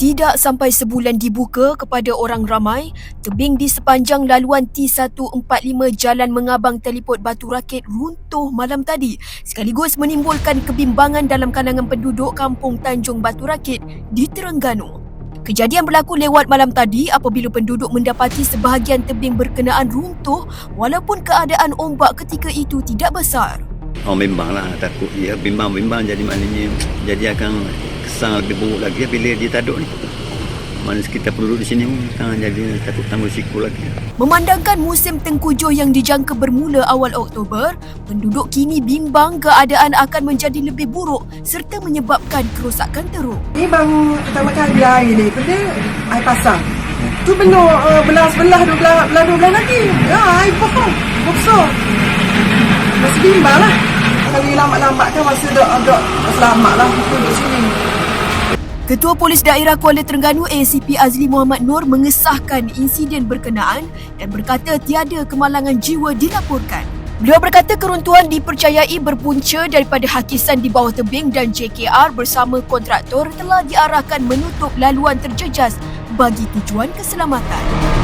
Tidak sampai sebulan dibuka kepada orang ramai, tebing di sepanjang laluan T145 Jalan Mengabang Teleport Batu Rakit runtuh malam tadi sekaligus menimbulkan kebimbangan dalam kalangan penduduk kampung Tanjung Batu Rakit di Terengganu. Kejadian berlaku lewat malam tadi apabila penduduk mendapati sebahagian tebing berkenaan runtuh walaupun keadaan ombak ketika itu tidak besar. Oh bimbang lah takut dia bimbang-bimbang jadi maknanya jadi akan kesan lebih buruk lagi bila dia taduk ni. Mana sekitar penduduk di sini pun sekarang jadi takut tangguh siku lagi. Memandangkan musim tengkujuh yang dijangka bermula awal Oktober, penduduk kini bimbang keadaan akan menjadi lebih buruk serta menyebabkan kerosakan teruk. Ni baru pertama kali air ni Pada air pasang Tu penuh uh, belah sebelah dua belah, belah dua belah lagi Ya air pohon Besar Masih bimbang lah Kalau lambat-lambat kan masa dok, dok selamat lah duduk sini Ketua Polis Daerah Kuala Terengganu ACP Azli Muhammad Nur mengesahkan insiden berkenaan dan berkata tiada kemalangan jiwa dilaporkan. Beliau berkata keruntuhan dipercayai berpunca daripada hakisan di bawah tebing dan JKR bersama kontraktor telah diarahkan menutup laluan terjejas bagi tujuan keselamatan.